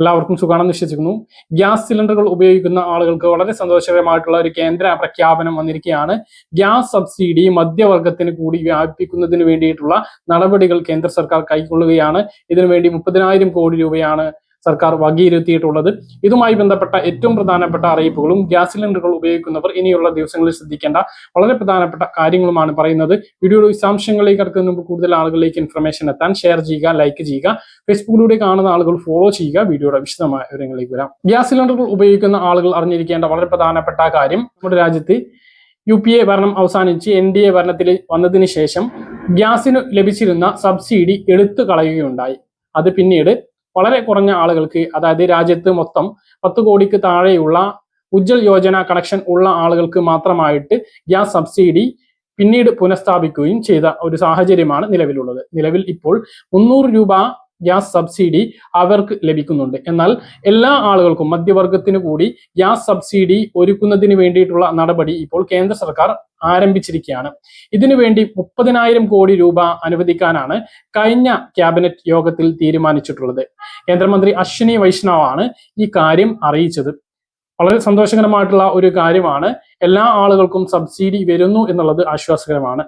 എല്ലാവർക്കും സുഖമാണെന്ന് വിശ്വസിക്കുന്നു. ഗ്യാസ് സിലിണ്ടറുകൾ ഉപയോഗിക്കുന്ന ആളുകൾക്ക് വളരെ സന്തോഷകരമായിട്ടുള്ള ഒരു കേന്ദ്ര പ്രഖ്യാപനം വന്നിരിക്കുകയാണ്. ഗ്യാസ് സബ്സിഡി മധ്യവർഗത്തിന് കൂടി വ്യാപിപ്പിക്കുന്നതിന് വേണ്ടിയിട്ടുള്ള നടപടികൾ കേന്ദ്ര സർക്കാർ കൈക്കൊള്ളുകയാണ്. ഇതിനുവേണ്ടി മുപ്പതിനായിരം കോടി രൂപയാണ് സർക്കാർ വകയിരുത്തിയിട്ടുള്ളത്. ഇതുമായി ബന്ധപ്പെട്ട ഏറ്റവും പ്രധാനപ്പെട്ട അറിയിപ്പുകളും ഗ്യാസ് സിലിണ്ടറുകൾ ഉപയോഗിക്കുന്നവർ ഇനിയുള്ള ദിവസങ്ങളിൽ ശ്രദ്ധിക്കേണ്ട വളരെ പ്രധാനപ്പെട്ട കാര്യങ്ങളുമാണ് പറയുന്നത്. വീഡിയോയുടെ വിശദാംശങ്ങളിലേക്ക് അടുക്കുന്ന മുമ്പ് കൂടുതൽ ആളുകളിലേക്ക് ഇൻഫർമേഷൻ എത്താൻ ഷെയർ ചെയ്യുക ലൈക്ക് ചെയ്യുക ഫേസ്ബുക്കിലൂടെ കാണുന്ന ആളുകൾ ഫോളോ ചെയ്യുക. വീഡിയോയുടെ വിശദമായ വിവരങ്ങളിലേക്ക് വരാം. ഗ്യാസ് സിലിണ്ടറുകൾ ഉപയോഗിക്കുന്ന ആളുകൾ അറിഞ്ഞിരിക്കേണ്ട വളരെ പ്രധാനപ്പെട്ട കാര്യം നമ്മുടെ രാജ്യത്ത് യു പി എ ഭരണം അവസാനിച്ച് എൻ ഡി എ ഭരണത്തിൽ വന്നതിന് ശേഷം ഗ്യാസിന് ലഭിച്ചിരുന്ന സബ്സിഡി എടുത്തു കളയുകയുണ്ടായി. അത് പിന്നീട് വളരെ കുറഞ്ഞ ആളുകൾക്ക് അതായത് രാജ്യത്ത് മൊത്തം പത്ത് കോടിക്ക് താഴെയുള്ള ഉജ്ജൽ യോജന കണക്ഷൻ ഉള്ള ആളുകൾക്ക് മാത്രമായിട്ട് ഗ്യാസ് സബ്സിഡി പിന്നീട് പുനഃസ്ഥാപിക്കുകയും ചെയ്ത ഒരു സാഹചര്യമാണ് നിലവിലുള്ളത്. നിലവിൽ ഇപ്പോൾ മുന്നൂറ് രൂപ ഗ്യാസ് സബ്സിഡി അവർക്ക് ലഭിക്കുന്നുണ്ട്. എന്നാൽ എല്ലാ ആളുകൾക്കും മധ്യവർഗത്തിന് കൂടി ഗ്യാസ് സബ്സിഡി ഒരുക്കുന്നതിന് വേണ്ടിയിട്ടുള്ള നടപടി ഇപ്പോൾ കേന്ദ്ര സർക്കാർ ആരംഭിച്ചിരിക്കുകയാണ്. ഇതിനു വേണ്ടി മുപ്പതിനായിരം കോടി രൂപ അനുവദിക്കാനാണ് കഴിഞ്ഞ ക്യാബിനറ്റ് യോഗത്തിൽ തീരുമാനിച്ചിട്ടുള്ളത്. കേന്ദ്രമന്ത്രി അശ്വിനി വൈഷ്ണവാണ് ഈ കാര്യം അറിയിച്ചത്. വളരെ സന്തോഷകരമായിട്ടുള്ള ഒരു കാര്യമാണ് എല്ലാ ആളുകൾക്കും സബ്സിഡി വരുന്നു എന്നുള്ളത് ആശ്വാസകരമാണ്.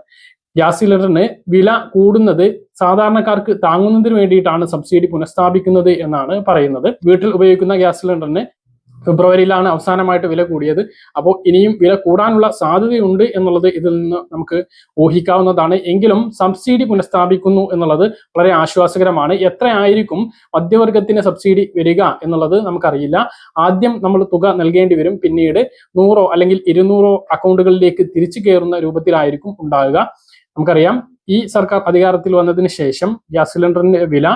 ഗ്യാസ് സിലിണ്ടറിന് വില കൂടുന്നത് സാധാരണക്കാർക്ക് താങ്ങുന്നതിന് വേണ്ടിയിട്ടാണ് സബ്സിഡി പുനഃസ്ഥാപിക്കുന്നത് എന്നാണ് പറയുന്നത്. വീട്ടിൽ ഉപയോഗിക്കുന്ന ഗ്യാസ് സിലിണ്ടറിന് ഫെബ്രുവരിയിലാണ് അവസാനമായിട്ട് വില കൂടിയത്. അപ്പോൾ ഇനിയും വില കൂടാനുള്ള സാധ്യതയുണ്ട് എന്നുള്ളത് ഇതിൽ നിന്ന് നമുക്ക് ഊഹിക്കാവുന്നതാണ്. എങ്കിലും സബ്സിഡി പുനഃസ്ഥാപിക്കുന്നു എന്നുള്ളത് വളരെ ആശ്വാസകരമാണ്. എത്രയായിരിക്കും മധ്യവർഗത്തിന് സബ്സിഡി വരിക എന്നുള്ളത് നമുക്കറിയില്ല. ആദ്യം നമ്മൾ തുക നൽകേണ്ടി വരും. പിന്നീട് നൂറോ അല്ലെങ്കിൽ ഇരുന്നൂറോ അക്കൗണ്ടുകളിലേക്ക് തിരിച്ചു കയറുന്ന രൂപത്തിലായിരിക്കും ഉണ്ടാകുക നമുക്കറിയാം. ഈ സർക്കാർ അധികാരത്തിൽ വന്നതിന് ശേഷം ഗ്യാസ് സിലിണ്ടറിന്റെ വില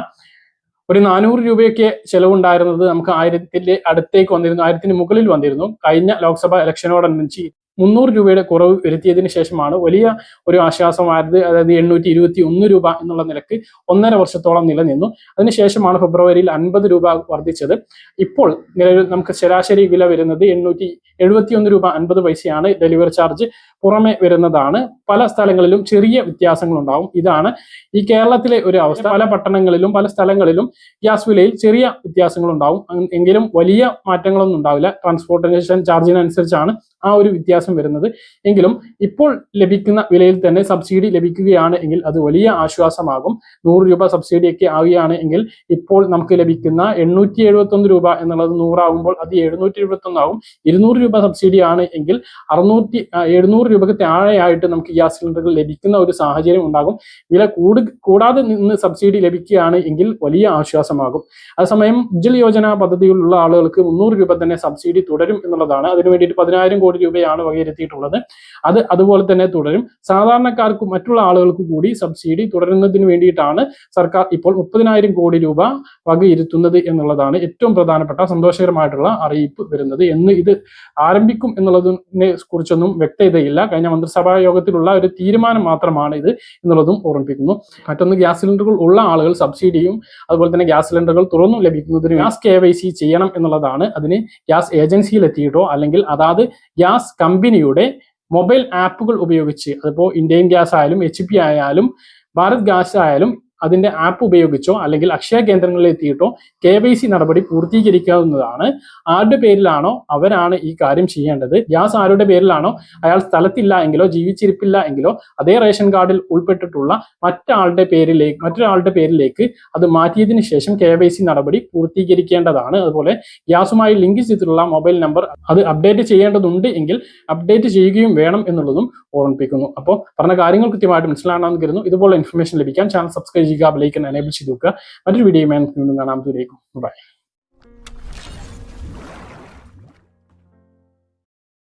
ഒരു നാനൂറ് രൂപയൊക്കെ ചെലവുണ്ടായിരുന്നത് നമുക്ക് ആയിരത്തിന്റെ അടുത്തേക്ക് വന്നിരുന്നു ആയിരത്തിന് മുകളിൽ വന്നിരുന്നു. കഴിഞ്ഞ ലോക്സഭാ ഇലക്ഷനോടനുബന്ധിച്ച് മുന്നൂറ് രൂപയുടെ കുറവ് വരുത്തിയതിനു ശേഷമാണ് വലിയ ഒരു ആശ്വാസമായത് അതായത് എണ്ണൂറ്റി ഇരുപത്തി ഒന്ന് രൂപ എന്നുള്ള നിലയ്ക്ക് ഒന്നര വർഷത്തോളം നിലനിന്നു. അതിനുശേഷമാണ് ഫെബ്രുവരിയിൽ അൻപത് രൂപ വർദ്ധിച്ചത്. ഇപ്പോൾ നിലവിൽ നമുക്ക് ശരാശരി വില വരുന്നത് എണ്ണൂറ്റി എഴുപത്തി ഒന്ന് രൂപ അൻപത് പൈസയാണ്. ഡെലിവറി ചാർജ് പുറമെ വരുന്നതാണ്. പല സ്ഥലങ്ങളിലും ചെറിയ വ്യത്യാസങ്ങൾ ഉണ്ടാവും ഇതാണ് ഈ കേരളത്തിലെ ഒരു അവസ്ഥ. പല പട്ടണങ്ങളിലും പല സ്ഥലങ്ങളിലും ഗ്യാസ് വിലയിൽ ചെറിയ വ്യത്യാസങ്ങൾ ഉണ്ടാവും എങ്കിലും വലിയ മാറ്റങ്ങളൊന്നും ഉണ്ടാവില്ല. ട്രാൻസ്പോർട്ടേഷൻ ചാർജിനനുസരിച്ചാണ് ആ ഒരു വ്യത്യാസം വരുന്നത്. എങ്കിലും ഇപ്പോൾ ലഭിക്കുന്ന വിലയിൽ തന്നെ സബ്സിഡി ലഭിക്കുകയാണ് എങ്കിൽ അത് വലിയ ആശ്വാസമാകും. നൂറ് രൂപ സബ്സിഡി ഒക്കെ ആവുകയാണ് എങ്കിൽ ഇപ്പോൾ നമുക്ക് ലഭിക്കുന്ന എണ്ണൂറ്റി എഴുപത്തൊന്ന് രൂപ എന്നുള്ളത് നൂറാവുമ്പോൾ അത് എഴുന്നൂറ്റി ആവും ഇരുന്നൂറ് രൂപ സബ്സിഡി ആണ് എങ്കിൽ അറുന്നൂറ്റി എഴുന്നൂറ് രൂപയ്ക്ക് താഴെയായിട്ട് നമുക്ക് ഗ്യാസ് സിലിണ്ടറുകൾ ലഭിക്കുന്ന ഒരു സാഹചര്യം ഉണ്ടാകും. വില കൂടു കൂടാതെ നിന്ന് സബ്സിഡി ലഭിക്കുകയാണ് എങ്കിൽ വലിയ ആശ്വാസമാകും. അതേസമയം ഉജ്ജൽ യോജന പദ്ധതിയിലുള്ള ആളുകൾക്ക് മുന്നൂറ് രൂപ തന്നെ സബ്സിഡി തുടരും എന്നുള്ളതാണ്. അതിനു വേണ്ടിയിട്ട് പതിനായിരം കോടി രൂപയാണ് വകയിരുത്തിയിട്ടുള്ളത്. അത് അതുപോലെ തന്നെ തുടരും. സാധാരണക്കാർക്കും മറ്റുള്ള ആളുകൾക്ക് കൂടി സബ്സിഡി തുടരുന്നതിന് വേണ്ടിയിട്ടാണ് സർക്കാർ ഇപ്പോൾ മുപ്പതിനായിരം കോടി രൂപ വകയിരുത്തുന്നത് എന്നുള്ളതാണ് ഏറ്റവും പ്രധാനപ്പെട്ട സന്തോഷകരമായിട്ടുള്ള അറിയിപ്പ് വരുന്നത്. എന്ന് ഇത് ആരംഭിക്കും എന്നുള്ളതിനെ കുറിച്ചൊന്നും വ്യക്തതയില്ല. കഴിഞ്ഞ മന്ത്രിസഭാ യോഗത്തിലുള്ള ഒരു തീരുമാനം മാത്രമാണ് ഇത് എന്നുള്ളതും ഓർമ്മിപ്പിക്കുന്നു. മറ്റൊന്ന് ഗ്യാസ് സിലിണ്ടറുകൾ ഉള്ള ആളുകൾ സബ്സിഡിയും അതുപോലെ തന്നെ ഗ്യാസ് സിലിണ്ടറുകൾ തുറന്നു ലഭിക്കുന്നതിന് ഗ്യാസ് കെ ചെയ്യണം എന്നുള്ളതാണ്. അതിന് ഗ്യാസ് ഏജൻസിയിൽ എത്തിയിട്ടോ അല്ലെങ്കിൽ അതാത് ഗ്യാസ് കമ്പനിയുടെ മൊബൈൽ ആപ്പുകൾ ഉപയോഗിച്ച് അതിപ്പോൾ ഇന്ത്യൻ ഗ്യാസ് ആയാലും എച്ച് പി ആയാലും ഭാരത് ഗ്യാസ് ആയാലും അതിന്റെ ആപ്പ് ഉപയോഗിച്ചോ അല്ലെങ്കിൽ അക്ഷയ കേന്ദ്രങ്ങളിൽ എത്തിയിട്ടോ കെ വൈ സി നടപടി പൂർത്തീകരിക്കാവുന്നതാണ്. ആരുടെ പേരിലാണോ അവരാണ് ഈ കാര്യം ചെയ്യേണ്ടത്. ഗ്യാസ് ആരുടെ പേരിലാണോ? അയാൾ സ്ഥലത്തില്ല എങ്കിലോ ജീവിച്ചിരിപ്പില്ല എങ്കിലോ അതേ റേഷൻ കാർഡിൽ ഉൾപ്പെട്ടിട്ടുള്ള മറ്റാളുടെ പേരിലേക്ക് മറ്റൊരാളുടെ പേരിലേക്ക് അത് മാറ്റിയതിനു ശേഷം കെ വൈ സി നടപടി പൂർത്തീകരിക്കേണ്ടതാണ്. അതുപോലെ ഗ്യാസുമായി ലിങ്ക് ചെയ്തിട്ടുള്ള മൊബൈൽ നമ്പർ അത് അപ്ഡേറ്റ് ചെയ്യേണ്ടതുണ്ട് എങ്കിൽ അപ്ഡേറ്റ് ചെയ്യുകയും വേണം എന്നുള്ളതും ഓർമ്മിപ്പിക്കുന്നു. അപ്പോൾ പറഞ്ഞ കാര്യങ്ങൾ കൃത്യമായിട്ട് മനസ്സിലാണെന്ന് കരുതുന്നു. ഇതുപോലെ ഇൻഫർമേഷൻ ലഭിക്കാൻ ചാനൽ സബ്സ്ക്രൈബ് ചെയ്യുക ബെലൈക്കൻ എനേബിൾ ചെയ്ത് വെക്കുക. മറ്റൊരു വീഡിയോ നമുക്ക് വീണ്ടും കാണാം. ബൈ